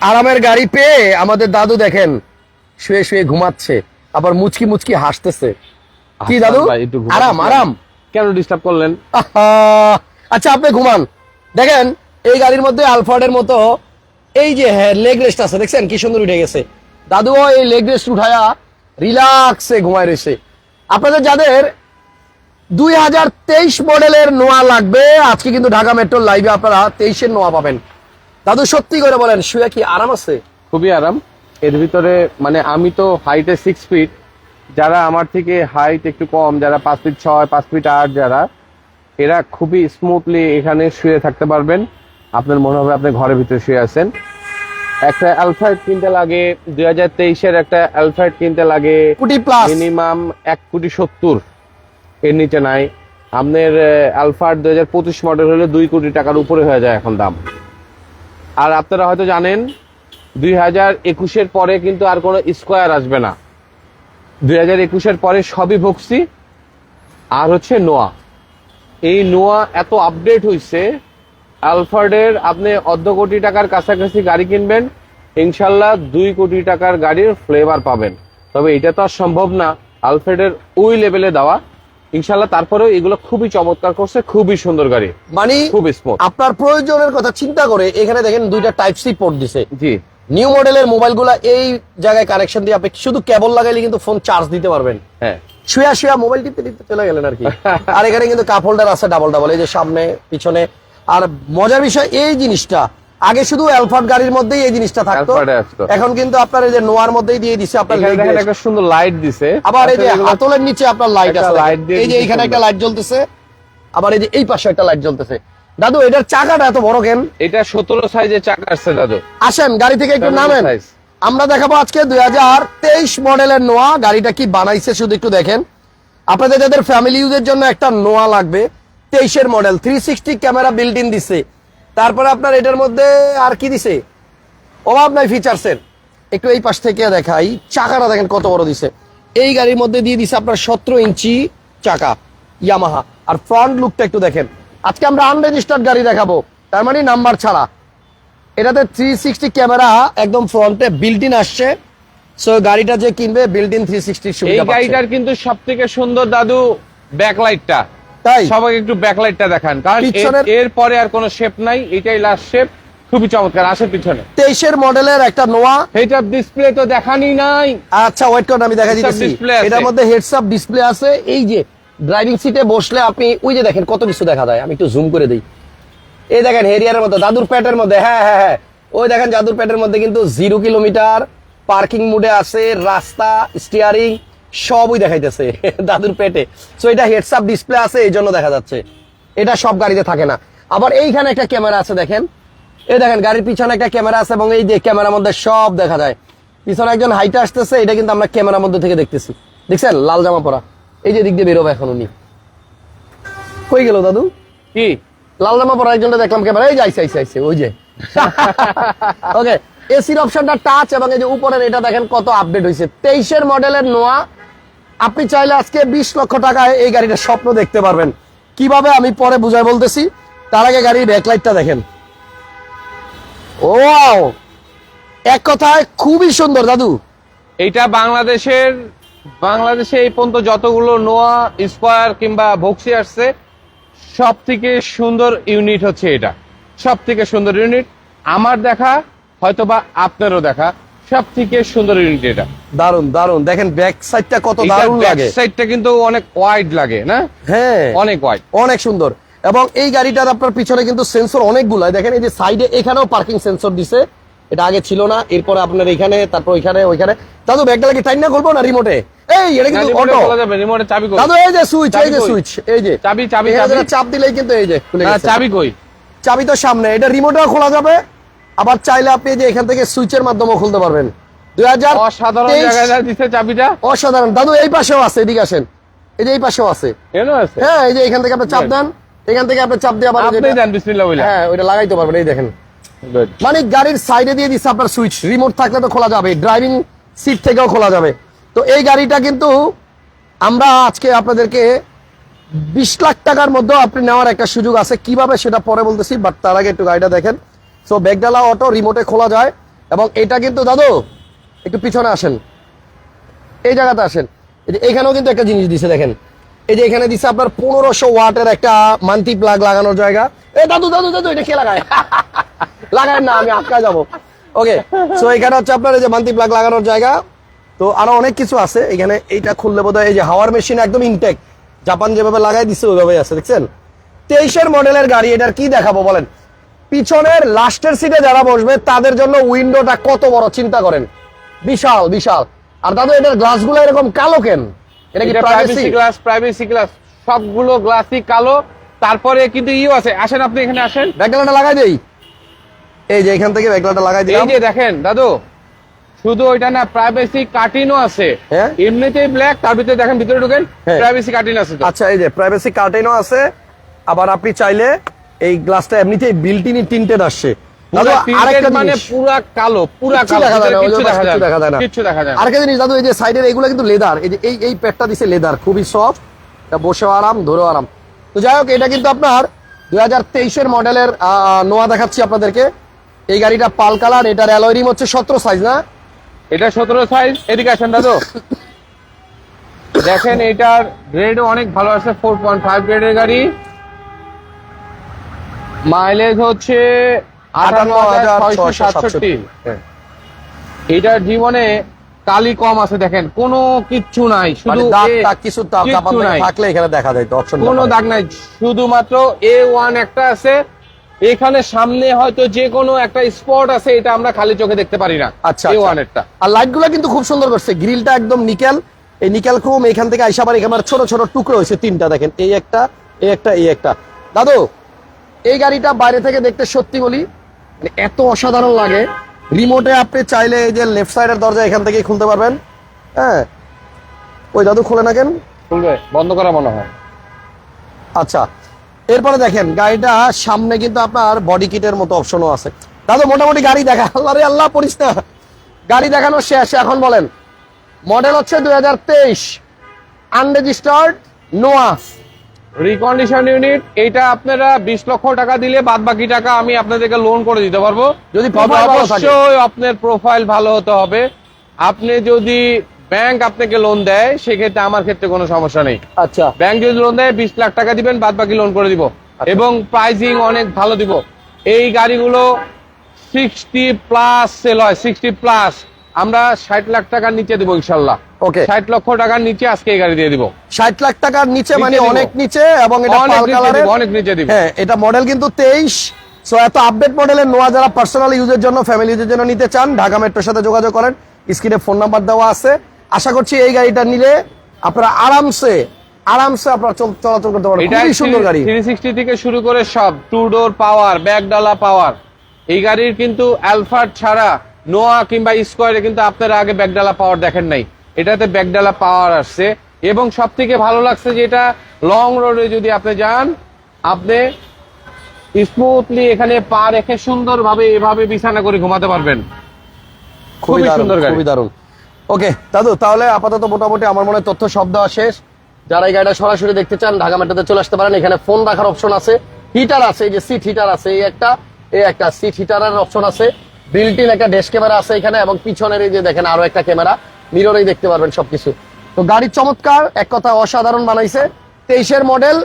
আরামের গাড়ি পেয়ে আমাদের দাদু দেখেন শুয়ে শুয়ে ঘুমাচ্ছে আবার মুচকি মুচকি হাসতেছে। কি দাদু? আরাম আরাম। কেন ডিস্টার্ব করলেন? আচ্ছা আপনি ঘুমান। দেখেন এই গাড়ির মধ্যে আলফার্ডের মতো এই যে হ্যাঁ লেগ রেস্ট আছে দেখছেন? কি সুন্দর উঠে গেছে। দাদুও এই লেগ রেস্ট উঠায়া রিল্যাক্সে ঘুমায় রয়েছে। আপনাদের যাদের দুই হাজার তেইশ মডেলের নোয়া লাগবে আজকে কিন্তু ঢাকা মেট্রোর লাইভে আপনারা তেইশের নোয়া পাবেন। দাদু সত্যি করে বলেন শুয়ে কি আরাম আছে? খুবই আরাম। এর ভিতরে মানে আমি তো হাইটে সিক্স ফিট যারা আমার থেকে হাইট একটু কম যারা পাঁচ ফিট ছয় পাঁচ ফিট আট যারা এরা খুবই স্মুথলি এখানে শুয়ে থাকতে পারবেন। আপনার মনে হবে আপনি ঘরের ভিতরে শুয়ে আছেন। একটা অ্যালফাইড কিনতে লাগে দুই হাজার তেইশের একটা অ্যালফাইড কিনতে লাগে কোটি প্লাস মিনিমাম এক কোটি সত্তর। এর নিচে নাই। আপনার আলফার দুই হাজার পঁচিশ মডেল হলে দুই কোটি টাকার উপরে হয়ে যায় এখন দাম। আর আপনারা হয়তো জানেন, দুই হাজার একুশের পরে কিন্তু আর কোনো স্কোয়ার আসবে না। দুই হাজার একুশের পরে সবই ভক্সি আর হচ্ছে নোয়া। এই নোয়া এত আপডেট হয়েছে আলফার্ডের আপনি অর্ধ কোটি টাকার কাছাকাছি গাড়ি কিনবেন, ইনশাল্লাহ দুই কোটি টাকার গাড়ির ফ্লেভার পাবেন। তবে এটা তো আর সম্ভব না, আলফ্রেডের ওই লেভেলে দেওয়া। ইনশাল্লাহ তারপরেও এগুলো খুবই চমৎকার করছে খুবই সুন্দর গাড়ি। মানে খুব স্মুথ আপনার প্রয়োজনের কথা চিন্তা করে এখানে দেখেন দুইটা টাইপ সি পোর্ট দিছে। জি। নিউ মডেলের মোবাইলগুলো এই জায়গায় কানেকশন দিয়ে আপনি শুধু কেবল লাগাইলে কিন্তু ফোন চার্জ দিতে পারবেন। হ্যাঁ। শুয়া শুয়া মোবাইল টিপতে টিপতে চলে গেলেন আর কি। আর এখানে কিন্তু কাপ হোল্ডার আছে ডাবল ডাবল এই যে সামনে পিছনে। আর মজার বিষয় এই জিনিসটা আগে শুধু অ্যালফার্ড গাড়ির মধ্যেই এই জিনিসটা থাকতো। এখন কিন্তু আপনার এই যে নোয়ার মধ্যেই দিয়ে দিছে আপনার। একটা সুন্দর লাইট দিছে। আবার এই যে হাতলের নিচে আপনার লাইট আছে। এই যে এখানে একটা লাইট জ্বলতেছে। আবার এই যে এই পাশে একটা লাইট জ্বলতেছে। দাদু এটার চাকাটা এত বড় কেন? এটা সতেরো সাইজের চাকা আসছে দাদু। আসেন গাড়ি থেকে একটু 17 নামেন। আমরা দেখাবো আজকে দুই হাজার তেইশ মডেলের নোয়া গাড়িটা কি বানাইছে শুধু একটু দেখেন। আপনাদের যাদের ফ্যামিলি ইউজের জন্য একটা নোয়া লাগবে তেইশের model three sixty camera built in দিছে। তারপরে আপনার এটার মধ্যে আর কি দিছে? অভাব নাই ফিচার্সের একটু এই পাশ থেকে দেখাই। চাকাটা দেখেন কত বড় দিছে। এই গাড়ির মধ্যে দিয়ে দিছে আপনার সতেরো ইঞ্চি চাকা ইয়ামাহা আর ফ্রন্ট লুকটা একটু দেখেন। আজকে আমরা আনরেজিস্টার্ড গাড়ি দেখাবো। তার মানে নাম্বার ছাড়া। এটাতে থ্রি সিক্সটি ক্যামেরা একদম ফ্রন্টে বিল্ট ইন আসছে। সো গাড়িটা যে কিনবে বিল্ট ইন থ্রি সিক্সটি এই গাড়িটার কিন্তু সব থেকে সুন্দর দাদু ব্যাকলাইটটা তাই? সবাই একটু ব্যাকলাইটটা দেখান কারণ এর- পিছনের- পরে আর কোনো শেপ নাই এটাই লাস্ট শেপ খুবই চমৎকার আসে পিছনে। তেইশের মডেলের একটা নোয়া। এইটার ডিসপ্লে তো দেখানি নাই। আচ্ছা ওয়েট করুন আমি দেখা আছে। এটার মধ্যে হেডস আপ ডিসপ্লে আছে। এই যে ড্রাইভিং সিটে বসলে আপনি ওই যে দেখেন কত কিছু দেখা যায়। আমি একটু জুম করে দিই। এই দেখেন হেরিয়ারের মধ্যে দাদুর প্যাটের মধ্যে হ্যাঁ হ্যাঁ হ্যাঁ। ওই দেখেন দাদুর প্যাটের মধ্যে কিন্তু জিরো কিলোমিটার পার্কিং মুডে আছে রাস্তা স্টিয়ারিং সবই দেখাইতেছে দাদুর পেটে। সো এটা হেডস আপ ডিসপ্লে আছে এই জন্য দেখা যাচ্ছে। এটা সব গাড়িতে থাকে না। আবার এইখানে একটা ক্যামেরা আছে দেখেন। এই দেখেন গাড়ির পিছনে একটা ক্যামেরা আছে এবং এই যে ক্যামেরার মধ্যে সব দেখা যায়। পিছনে একজন হাইটে আসতেছে এটা কিন্তু আমরা ক্যামেরার মধ্যে থেকে দেখতেছি। দেখছেন? লাল জামা পরা। এই যে দিক দিয়ে বেরোবে এখন উনি। কই গেল দাদু? কি? লাল জামা পরা একজনটা দেখলাম ক্যামেরা। এই যে আইসে আইসে আইসে ওই যে। ওকে এসির অপশনটা টাচ এবং এই যে উপরের এটা দেখেন কত আপডেট হয়েছে তেইশের মডেলের নোয়া আপনি চাইলে আজকে বিশ লক্ষ টাকায় এই গাড়িটার স্বপ্ন দেখতে পারবেন। কীভাবে আমি পরে বুঝাই বলতেছি? তার আগে গাড়ির ব্যাকলাইটটা দেখেন। ও এক কথায় খুবই সুন্দর, দাদু। এটা বাংলাদেশের, বাংলাদেশে এই পর্যন্ত যতগুলো নোয়া, স্কোয়ার কিংবা ভক্সি আসছে সব থেকে সুন্দর ইউনিট হচ্ছে এটা। সব থেকে সুন্দর ইউনিট। আমার দেখা, হয়তোবা আপনারও দেখা। সব থেকে সুন্দর ইউনিট এটা। দারুণ দারুণ দেখেন ব্যাক সাইডটা কত দারুণ লাগে। সাইডটা কিন্তু অনেক ওয়াইড লাগে না? হ্যাঁ। অনেক ওয়াইড অনেক সুন্দর। এবং এই গাড়িটার আপনার পিছনে কিন্তু সেন্সর অনেকগুলো। দেখেন এই যে সাইডে এখানেও পার্কিং সেন্সর দিছে। এটা আগে ছিল না। এরপরে আপনার এখানে তারপর ওইখানে ওইখানে। দাদু ব্যাগটা লাগে টাইম না করব না রিমোটে এই এটা কিন্তু অটো রিমোটে চাবি দাদু এই যে সুইচ এই যে সুইচ এই যে। চাবি চাবি চাপ দিলেই কিন্তু এই যে হ্যাঁ, চাবি কই? চাবি তো সামনে। এটা রিমোটেও খোলা যাবে। আবার চাইলে আপনি যে এখান থেকে সুইচের মাধ্যমে খুলতে পারবেন। দুই হাজার অসাধারণ চাবিটা। অসাধারণ। দাদু এই পাশেও আছে এদিকে আসেন। এই যে এই পাশেও আছে। হ্যাঁ এই যে এখান থেকে আপনি চাপ. দেন এখান থেকে আপনি চাপ দিয়ে আবার হ্যাঁ ওইটা লাগাইতে পারবেন এই দেখেন। মানে গাড়ির সাইডে দিয়ে দিচ্ছে আপনার সুইচ রিমোট থাকলে তো খোলা যাবে ড্রাইভিং সিট থেকেও খোলা যাবে। তো এই গাড়িটা কিন্তু আমরা আজকে আপনাদেরকে বিশ লাখ টাকার মধ্যেও আপনি নেওয়ার একটা সুযোগ আছে। কীভাবে সেটা পরে বলতেছি বাট তার আগে একটু গাড়িটা দেখেন। সো ব্যাগডালা অটো রিমোটে খোলা যায় এবং এটা কিন্তু, দাদু, একটু পিছনে আসেন। এই জায়গাতে আসেন। এখানেও কিন্তু একটা জিনিস দিছে, দেখেন। এই যে এখানে দিছে আপনার পনেরোশো ওয়াটের একটা মান্থি প্লাগ লাগানোর জায়গা। এ, দাদু দাদু দাদু, এটা কে লাগায়? লাগায় না, আমি আটকা যাব। ওকে সো এখানে হচ্ছে আপনার এই যে মান্থি প্লাগ লাগানোর জায়গা। তো আরও অনেক কিছু আছে। এখানে এইটা খুললে বোধ এই যে হাওয়ার মেশিন একদম ইনটেক জাপান যেভাবে লাগাই দিচ্ছে ওইভাবে আছে, দেখছেন? তেইশের মডেলের গাড়ি, এটার কি দেখাবো বলেন? পিছনের লাস্টের সিটে যারা বসবে তাদের জন্য উইন্ডোটা কত বড় চিন্তা করেন। বিশাল বিশাল। আর দাদু এটার গ্লাসগুলো এরকম কালো কেন? এটা কি প্রাইভেসি গ্লাস প্রাইভেসি গ্লাস সবগুলো গ্লাসই কালো। তারপরে কিন্তু ইও আছে। আসেন আপনি এখানে আসেন। ব্যাকলাইটটা লাগাই দেই। এই যে এখান থেকে ব্যাকলাইটটা লাগাই এই যে দেখেন দাদু শুধু ওইটা না প্রাইভেসি কার্টিনও আছে। হ্যাঁ? এমনিতেই ব্ল্যাক তার ভিতরে দেখেন ভিতরে ঢুকেন। প্রাইভেসি কার্টিন আছে আচ্ছা এই যে প্রাইভেসি কার্টেনও আছে। আবার আপনি চাইলে এই গ্লাসটা এমনিতেই বিল্টিনি টিন্টেড আসছে। আরেকটা মানে জিনিস। দাদু এই যে সাইডের এইগুলো কিন্তু লেদার এই যে এই এই প্যাডটা দিছে লেদার খুবই সফট বসেও আরাম ধরেও আরাম। তো যাই হোক এটা কিন্তু আপনার দুই হাজার তেইশের মডেলের নোয়া দেখাচ্ছি আপনাদেরকে। এই গাড়িটা পাল কালার এটার অ্যালয় হচ্ছে সতেরো সাইজ না? এটা সতেরো সাইজ এদিকে আসেন দাদু। দেখেন এটার গ্রেডও অনেক ভালো আছে ফোর পয়েন্ট ফাইভ গ্রেডের গাড়ি। মাইলেজ হচ্ছে আটান্ন হাজার সাতষট্টি হ্যাঁ। এটার জীবনে কালি কম আছে দেখেন কোনো কিচ্ছু নাই মানে শুধু কিছু। থাকলে এখানে দেখা যায় অপশন কোনো দাগ নাই শুধুমাত্র এ ওয়ান একটা আছে এখানে সামনে হয়তো যে কোনো একটা স্পট আছে এটা আমরা খালি চোখে দেখতে পারি না আচ্ছা, এ আচ্ছা। ওয়ান একটা আর লাইটগুলো কিন্তু খুব সুন্দর করছে গ্রিলটা একদম নিকেল এই নিকেল ক্রোম এখান থেকে আইসা বাড়ি এখানে ছোট ছোট টুকরো হয়েছে তিনটা দেখেন এই একটা এই একটা এই একটা দাদু এই গাড়িটা বাইরে থেকে দেখতে সত্যি বলি মানে এত অসাধারণ লাগে। রিমোটে আপনি চাইলে এই যে লেফট সাইডের দরজা এখান থেকেই খুলতে পারবেন। হ্যাঁ? ওই দাদু খোলে না কেন? খুলবে বন্ধ করা মনে হয়। আচ্ছা এরপরে দেখেন গাড়িটা সামনে কিন্তু আপনার বডি কিটের মতো অপশনও আছে। দাদু মোটামুটি গাড়ি দেখা আল্লাহ রে আল্লাহ পড়িস না। গাড়ি দেখানো শেষ এখন বলেন। মডেল হচ্ছে দুই হাজার তেইশ। আনরেজিস্টার্ড নোয়া রিকন্ডিশন ইউনিট এটা আপনারা বিশ লক্ষ টাকা দিলে বাদ বাকি টাকা আমি আপনাদেরকে লোন করে দিতে পারব। যদি। অবশ্যই আপনার প্রোফাইল ভালো হতে হবে। আপনি যদি ব্যাংক আপনাকে লোন দেয় সেক্ষেত্রে আমার ক্ষেত্রে কোনো সমস্যা নেই। আচ্ছা। ব্যাংক যদি লোন দেয় বিশ লাখ টাকা দিবেন বাদ বাকি লোন করে দিব। এবং প্রাইজিং অনেক ভালো দিব। এই গাড়িগুলো সিক্সটি প্লাস সেল হয় সিক্সটি প্লাস আমরা ষাট লাখ টাকার নিচে দিব ইনশাল্লাহ। ওকে ষাট লক্ষ টাকার নিচে আজকে এই গাড়ি দিয়ে দিব। ষাট লাখ টাকার নিচে মানে অনেক নিচে এবং এটা অনেক নিচে দিব। হ্যাঁ এটা মডেল কিন্তু তেইশ। সো এত আপডেট মডেলের নোয়া যারা পার্সোনাল ইউজের জন্য ফ্যামিলি ইউজের জন্য নিতে চান ঢাকা মেট্রোর সাথে যোগাযোগ করেন। স্ক্রিনে ফোন নাম্বার দেওয়া আছে। আশা করছি এই গাড়িটা নিলে আপনারা আরামসে আরামসে আপনারা চল- চলাচল করতে পারবেন। খুবই সুন্দর গাড়ি। থ্রি সিক্সটি থেকে শুরু করে সব টু ডোর পাওয়ার ব্যাকডালা পাওয়ার এই গাড়ির কিন্তু অ্যালফার ছাড়া নোয়া কিংবা স্কোয়ারে কিন্তু আপনারা আগে ব্যাকডালা পাওয়ার দেখেন নাই। এটাতে ব্যাকডালা পাওয়ার আসছে। এবং সব থেকে ভালো লাগছে যে এটা লং রোডে যদি আপনি যান আপনি স্মুথলি এখানে পা রেখে সুন্দরভাবে এভাবে বিছানা করে ঘুমাতে পারবেন। খুবই সুন্দর খুবই দারুণ। ওকে দাদু তাহলে আপাতত মোটামুটি আমার মনে হয় তথ্য সব দেওয়া শেষ। যারা এই গাড়িটা সরাসরি দেখতে চান ঢাকা মেট্রোতে চলে আসতে পারেন। এখানে ফোন রাখার অপশন আছে। হিটার আছে এই যে সিট হিটার আছে এই একটা এই একটা সিট হিটারের অপশন আছে। বিল্ট ইন একটা ডেস্ক ক্যামেরা আছে এখানে এবং পিছনের এই যে দেখেন আরও একটা ক্যামেরা মিররেই দেখতে পারবেন সবকিছু। তো গাড়ির চমৎকার এক কথা অসাধারণ বানাইছে। তেইশের মডেল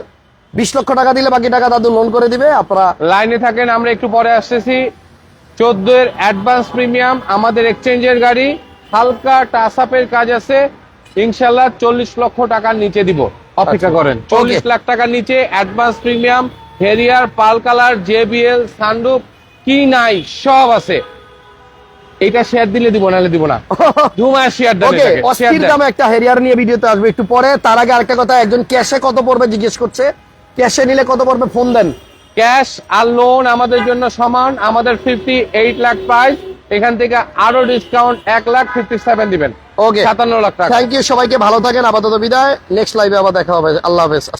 বিশ লক্ষ টাকা দিলে বাকি টাকা দাদু লোন করে দিবে আপনারা লাইনে থাকেন আমরা একটু পরে আসতেছি। চোদ্দ এর অ্যাডভান্স প্রিমিয়াম আমাদের এক্সচেঞ্জের গাড়ি হালকা টাসআপের কাজ আছে। ইনশাল্লাহ চল্লিশ লক্ষ টাকার নিচে দিব। অপেক্ষা আচ্ছা। করেন চল্লিশ লাখ টাকার নিচে অ্যাডভান্স প্রিমিয়াম হেরিয়ার পাল কালার জেবিএল সানরুফ কি নাই সব আছে। এটা শেয়ার দিলে দিব নাহলে দিব না। দু মাস শেয়ার দেন ওকে অস্থির দামে একটা হেরিয়ার নিয়ে ভিডিওতে আসবে একটু পরে। তার আগে আরেকটা কথা একজন ক্যাশে কত পড়বে জিজ্ঞেস করছে। ক্যাশে নিলে কত পড়বে? ফোন দেন। ক্যাশ আর লোন আমাদের জন্য সমান আমাদের ফিফটি এইট লাখ প্রাইস এখান থেকে আরও ডিসকাউন্ট এক লাখ ফিফটি সেভেন দিবেন। ওকে সাতান্ন লাখ টাকা। থ্যাংক ইউ সবাইকে ভালো থাকেন আপাতত বিদায়। নেক্সট লাইভে আবার দেখা হবে। আল্লাহ হাফেজ।